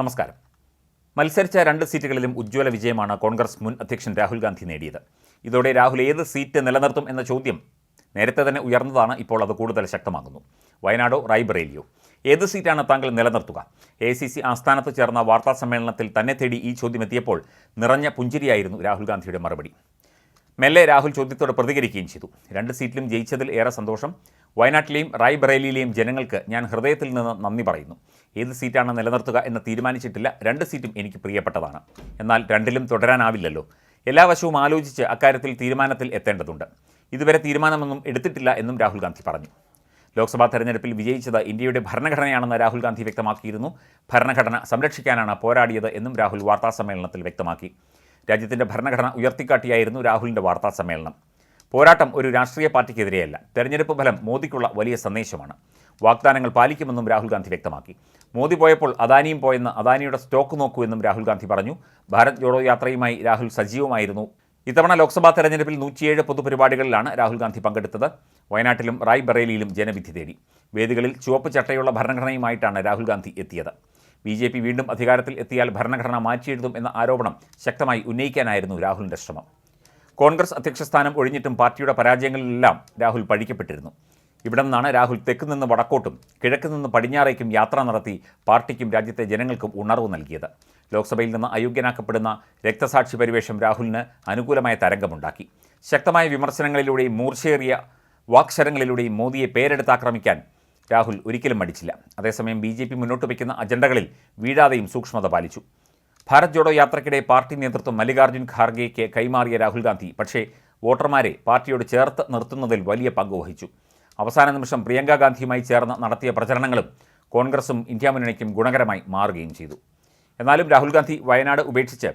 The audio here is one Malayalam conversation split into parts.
നമസ്കാരം. മത്സരിച്ച രണ്ട് സീറ്റുകളിലും ഉജ്ജ്വല വിജയമാണ് കോൺഗ്രസ് മുൻ അധ്യക്ഷൻ രാഹുൽ ഗാന്ധി നേടിയത്. ഇതോടെ രാഹുൽ ഏത് സീറ്റ് നിലനിർത്തും എന്ന ചോദ്യം നേരത്തെ തന്നെ ഉയർന്നതാണ് ഇപ്പോൾ അത് കൂടുതൽ ശക്തമാകുന്നു. വയനാടോ റായ്ബറേലിയോ. ഏത് സീറ്റാണ് താങ്കൾ നിലനിർത്തുക? എ സി സി ആസ്ഥാനത്ത് ചേർന്ന വാർത്താ സമ്മേളനത്തിൽ തന്നെ തേടി ഈ ചോദ്യം എത്തിയപ്പോൾ നിറഞ്ഞ പുഞ്ചിരിയായിരുന്നു രാഹുൽ ഗാന്ധിയുടെ മറുപടി. മെല്ലെ രാഹുൽ ചോദ്യത്തോട് പ്രതികരിക്കുകയും ചെയ്തു. രണ്ട് സീറ്റിലും ജയിച്ചതിൽ ഏറെ സന്തോഷം. വയനാട്ടിലെയും റായ്ബറേലിയിലെയും ജനങ്ങൾക്ക് ഞാൻ ഹൃദയത്തിൽ നിന്ന് നന്ദി പറയുന്നു. ഏത് സീറ്റാണ് നിലനിർത്തുക എന്ന് തീരുമാനിച്ചിട്ടില്ല. രണ്ട് സീറ്റും എനിക്ക് പ്രിയപ്പെട്ടതാണ്. എന്നാൽ രണ്ടിലും തുടരാനാവില്ലല്ലോ. എല്ലാ വശവും ആലോചിച്ച് അക്കാര്യത്തിൽ തീരുമാനത്തിൽ എത്തേണ്ടതുണ്ട്. ഇതുവരെ തീരുമാനമൊന്നും എടുത്തിട്ടില്ല എന്നും രാഹുൽ ഗാന്ധി പറഞ്ഞു. ലോക്സഭാ തെരഞ്ഞെടുപ്പിൽ വിജയിച്ചത് ഇന്ത്യയുടെ ഭരണഘടനയാണെന്ന് രാഹുൽ ഗാന്ധി വ്യക്തമാക്കിയിരുന്നു. ഭരണഘടന സംരക്ഷിക്കാനാണ് പോരാടിയത് എന്നും രാഹുൽ വാർത്താസമ്മേളനത്തിൽ വ്യക്തമാക്കി. രാജ്യത്തിന്റെ ഭരണഘടന ഉയർത്തിക്കാട്ടിയായിരുന്നു രാഹുലിന്റെ വാർത്താ സമ്മേളനം. പോരാട്ടം ഒരു രാഷ്ട്രീയ പാർട്ടിക്കെതിരെയല്ല. തെരഞ്ഞെടുപ്പ് ഫലം മോദിക്കുള്ള വലിയ സന്ദേശമാണ്. വാഗ്ദാനങ്ങൾ പാലിക്കുമെന്നും രാഹുൽ ഗാന്ധി വ്യക്തമാക്കി. മോദി പോയപ്പോൾ അദാനിയും പോയെന്ന് അദാനിയുടെ സ്റ്റോക്ക് നോക്കൂ എന്നും രാഹുൽ ഗാന്ധി പറഞ്ഞു. ഭാരത് ജോഡോ യാത്രയുമായി രാഹുൽ സജീവമായിരുന്നു. ഇത്തവണ ലോക്സഭാ തെരഞ്ഞെടുപ്പിൽ നൂറ്റിയേഴ് പൊതുപരിപാടികളിലാണ് രാഹുൽ ഗാന്ധി പങ്കെടുത്തത്. വയനാട്ടിലും റായ്ബറേലിയിലും ജനവിധി തേടി. വേദികളിൽ ചുവപ്പ് ചട്ടയുള്ള ഭരണഘടനയുമായിട്ടാണ് രാഹുൽ ഗാന്ധി എത്തിയത്. ബി ജെ പി വീണ്ടും അധികാരത്തിൽ എത്തിയാൽ ഭരണഘടന മാറ്റിയെഴുതും എന്ന ആരോപണം ശക്തമായി ഉന്നയിക്കാനായിരുന്നു രാഹുലിന്റെ ശ്രമം. കോൺഗ്രസ് അധ്യക്ഷ സ്ഥാനം ഒഴിഞ്ഞിട്ടും പാർട്ടിയുടെ പരാജയങ്ങളിലെല്ലാം രാഹുൽ പഴിക്കപ്പെട്ടിരുന്നു. ഇവിടെ നിന്നാണ് രാഹുൽ തെക്ക് നിന്ന് വടക്കോട്ടും കിഴക്ക് നിന്ന് പടിഞ്ഞാറേക്കും യാത്ര നടത്തി പാർട്ടിക്കും രാജ്യത്തെ ജനങ്ങൾക്കും ഉണർവ് നൽകിയത്. ലോക്സഭയിൽ നിന്ന് അയോഗ്യനാക്കപ്പെടുന്ന രക്തസാക്ഷി പരിവേഷം രാഹുലിന് അനുകൂലമായ തരംഗമുണ്ടാക്കി. ശക്തമായ വിമർശനങ്ങളിലൂടെയും മൂർച്ചയേറിയ വാക്ശരങ്ങളിലൂടെയും മോദിയെ പേരെടുത്താക്രമിക്കാൻ രാഹുൽ ഒരിക്കലും മടിച്ചില്ല. അതേസമയം ബി ജെ പി മുന്നോട്ട് വയ്ക്കുന്ന അജണ്ടകളിൽ വീഴാതെയും സൂക്ഷ്മത പാലിച്ചു. ഭാരത് ജോഡോ യാത്രയ്ക്കിടെ പാർട്ടി നേതൃത്വം മല്ലികാർജുൻ ഖാർഗെയ്ക്ക് കൈമാറിയ രാഹുൽ ഗാന്ധി പക്ഷേ വോട്ടർമാരെ പാർട്ടിയോട് ചേർത്ത് നിർത്തുന്നതിൽ വലിയ പങ്ക് വഹിച്ചു. അവസാന നിമിഷം പ്രിയങ്ക ഗാന്ധിയുമായി ചേർന്ന് നടത്തിയ പ്രചരണങ്ങളും കോൺഗ്രസും ഇന്ത്യ മുന്നണിക്കും ഗുണകരമായി മാറുകയും ചെയ്തു. എന്നാലും രാഹുൽ ഗാന്ധി വയനാട് ഉപേക്ഷിച്ച്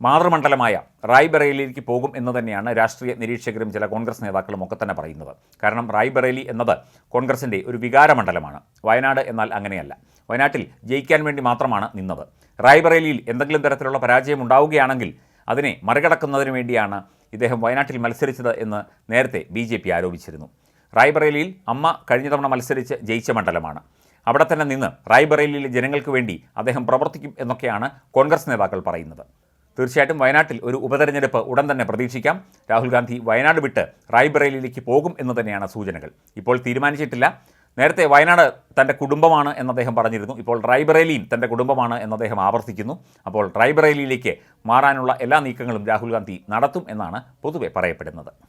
മാതൃമണ്ഡലമായ റായ്ബറേലിയിലേക്ക് പോകും എന്ന് തന്നെയാണ് രാഷ്ട്രീയ നിരീക്ഷകരും ചില കോൺഗ്രസ് നേതാക്കളും ഒക്കെ തന്നെ പറയുന്നത്. കാരണം റായ്ബറേലി എന്നത് കോൺഗ്രസിന്റെ ഒരു വികാരമണ്ഡലമാണ്. വയനാട് എന്നാൽ അങ്ങനെയല്ല. വയനാട്ടിൽ ജയിക്കാൻ വേണ്ടി മാത്രമാണ് നിന്നത്. റായ്ബറേലിയിൽ എന്തെങ്കിലും തരത്തിലുള്ള പരാജയം ഉണ്ടാവുകയാണെങ്കിൽ അതിനെ മറികടക്കുന്നതിന് വേണ്ടിയാണ് ഇദ്ദേഹം വയനാട്ടിൽ മത്സരിച്ചത് എന്ന് നേരത്തെ ബി ജെ പി ആരോപിച്ചിരുന്നു. റായ്ബറേലിയിൽ അമ്മ കഴിഞ്ഞ തവണ മത്സരിച്ച് ജയിച്ച മണ്ഡലമാണ്. അവിടെ തന്നെ നിന്ന് റായ്ബറേലിയിലെ ജനങ്ങൾക്ക് വേണ്ടി അദ്ദേഹം പ്രവർത്തിക്കും എന്നൊക്കെയാണ് കോൺഗ്രസ് നേതാക്കൾ പറയുന്നത്. തീർച്ചയായിട്ടും വയനാട്ടിൽ ഒരു ഉപതെരഞ്ഞെടുപ്പ് ഉടൻ തന്നെ പ്രതീക്ഷിക്കാം. രാഹുൽ ഗാന്ധി വയനാട് വിട്ട് റായ്ബറേലിയിലേക്ക് പോകും എന്ന് തന്നെയാണ് സൂചനകൾ. ഇപ്പോൾ തീരുമാനിച്ചിട്ടില്ല. നേരത്തെ വയനാട് തന്റെ കുടുംബമാണ് എന്ന് അദ്ദേഹം പറഞ്ഞിരുന്നു. ഇപ്പോൾ റായ്ബറേലിയും തന്റെ കുടുംബമാണ് എന്ന് അദ്ദേഹം ആവർത്തിക്കുന്നു. അപ്പോൾ റായ്ബറേലിയിലേക്ക് മാറാനുള്ള എല്ലാ നീക്കങ്ങളും രാഹുൽ ഗാന്ധി നടത്തും എന്നാണ് പൊതുവെ പറയപ്പെടുന്നത്.